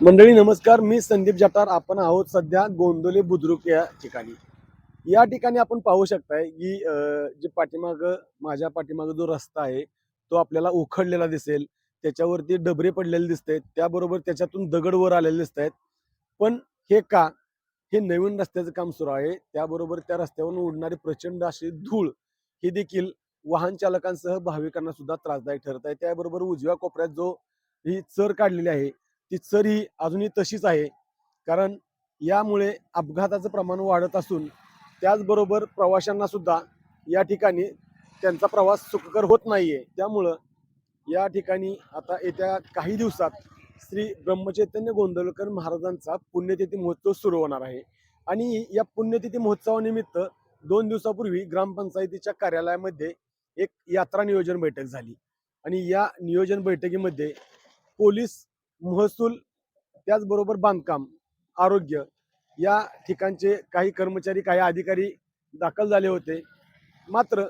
मंडळी नमस्कार. मी संदीप जटार. आपण आहोत सध्या गोंदोले बुद्रुक या ठिकाणी. या ठिकाणी आपण पाहू शकताय की जे पाठीमाग माझ्या पाठीमाग जो रस्ता आहे तो आपल्याला उखडलेला दिसेल. त्याच्यावरती डबरे पडलेले दिसत आहेत त्याबरोबर त्याच्यातून दगड वर आलेले दिसत आहेत पण हे का? हे नवीन रस्त्याचं काम सुरू आहे. त्याबरोबर त्या रस्त्यावरून उडणारी प्रचंड अशी धूळ ही देखील वाहन चालकांसह भाविकांना सुद्धा त्रासदायक ठरत आहे. त्याबरोबर उजव्या कोपऱ्यात जो ही चर काढलेली आहे ती चर ही अजूनही तशीच आहे. कारण यामुळे अपघाताचं प्रमाण वाढत असून त्याचबरोबर प्रवाशांना सुद्धा या ठिकाणी त्यांचा प्रवास सुखकर होत नाही आहे त्यामुळं या ठिकाणी आता येत्या काही दिवसात श्री ब्रह्मचैतन्य गोंधळकर महाराजांचा पुण्यतिथी महोत्सव सुरू होणार आहे. आणि या पुण्यतिथी महोत्सवानिमित्त दोन दिवसापूर्वी ग्रामपंचायतीच्या कार्यालयामध्ये एक यात्रा नियोजन बैठक झाली. आणि या नियोजन बैठकीमध्ये पोलीस महसूल त्याचबरोबर बांधकाम आरोग्य या ठिकाणचे काही कर्मचारी काही अधिकारी दाखल झाले होते. मात्र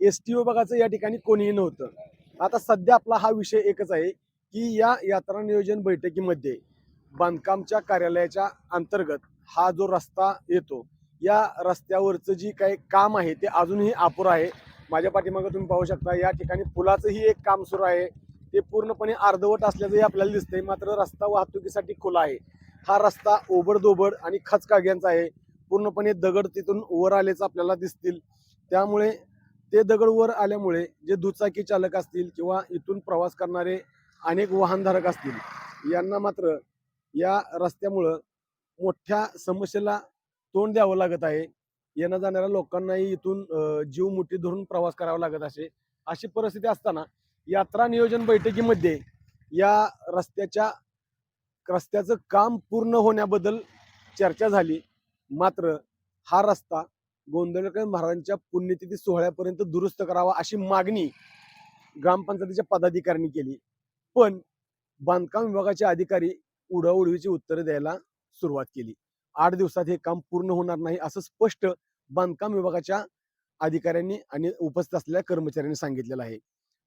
एस टी विभागाचं या ठिकाणी कोणीही नव्हतं. आता सध्या आपला हा विषय एकच आहे की या यात्रा नियोजन बैठकीमध्ये बांधकामच्या कार्यालयाच्या अंतर्गत हा जो रस्ता येतो या रस्त्यावरचं जी काही काम आहे ते अजूनही अपुरं आहे. माझ्या पाठीमागं तुम्ही पाहू शकता या ठिकाणी पुलाचंही एक काम सुरू आहे. ते पूर्णपणे अर्धवट असल्याचंही आपल्याला दिसतंय. मात्र रस्ता वाहतुकीसाठी खुला आहे. हा रस्ता ओबडदोबड आणि खचकाग्यांचा आहे. पूर्णपणे दगड तिथून वर आल्याचं आपल्याला दिसतील. त्यामुळे ते दगड वर आल्यामुळे जे दुचाकी चालक असतील किंवा इथून प्रवास करणारे अनेक वाहनधारक असतील यांना मात्र या रस्त्यामुळं मोठ्या समस्येला तोंड द्यावं लागत आहे. येण्या जाणाऱ्या लोकांनाही इथून जीव मुठी धरून प्रवास करावा लागत असे अशी परिस्थिती असताना यात्रा नियोजन बैठकीमध्ये या रस्त्याच्या रस्त्याचं काम पूर्ण होण्याबद्दल चर्चा झाली. मात्र हा रस्ता गोंधळकर महाराजांच्या पुण्यतिथी सोहळ्यापर्यंत दुरुस्त करावा अशी मागणी ग्रामपंचायतीच्या पदाधिकाऱ्यांनी केली. पण बांधकाम विभागाचे अधिकारी उडवाउडवीची उत्तरे द्यायला सुरुवात केली. आठ दिवसात हे काम पूर्ण होणार नाही असं स्पष्ट बांधकाम विभागाच्या अधिकाऱ्यांनी आणि उपस्थित असलेल्या कर्मचाऱ्यांनी सांगितलेलं आहे.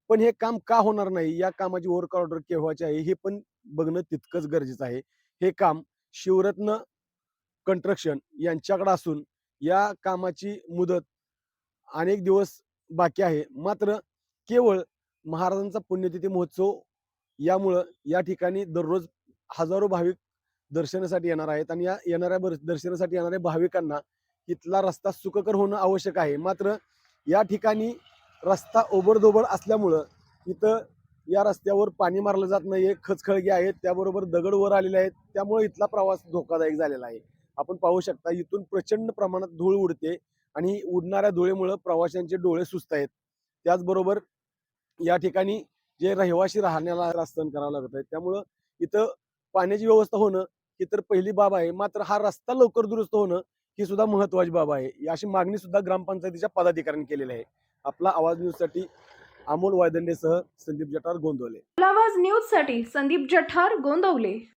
पण हे काम का होणार नाही? या कामाची वर्क ऑर्डर केव्हाची आहे हे पण बघणं तितकंच गरजेचं आहे. हे काम शिवरत्न कंस्ट्रक्शन यांच्याकडे असून या कामाची मुदत अनेक दिवस बाकी आहे. मात्र केवळ महाराजांचा पुण्यतिथी महोत्सव यामुळं या ठिकाणी दररोज हजारो भाविक दर्शनासाठी येणार आहेत आणि या येणाऱ्या दर्शनासाठी येणाऱ्या भाविकांना इथला रस्ता सुखकर होणं आवश्यक आहे. मात्र या ठिकाणी रस्ता ओबडधोबड असल्यामुळं इथं या रस्त्यावर पाणी मारलं जात नाहीये खचखळगे आहेत त्याबरोबर दगड वर आलेले आहेत त्यामुळे इथला प्रवास धोकादायक झालेला आहे. आपण पाहू शकता इथून प्रचंड प्रमाणात धूळ उडते आणि उडणाऱ्या धुळेमुळं प्रवाशांचे डोळे सुस्त आहेत. त्याचबरोबर या ठिकाणी जे रहिवासी राहण्याला रास्तन करावं लागत आहे त्यामुळं इथं पाण्याची व्यवस्था होणं ही तर पहिली बाब आहे. मात्र हा रस्ता लवकर दुरुस्त होणं ही सुद्धा महत्वाची बाब आहे. अशी मागणी सुद्धा ग्रामपंचायतीच्या पदाधिकाऱ्यांनी केलेली आहे. आपला आवाज न्यूजसाठी अमोल वायदंडेसह संदीप जठार गोंदवले. आवाज न्यूजसाठी संदीप जठार गोंदवले.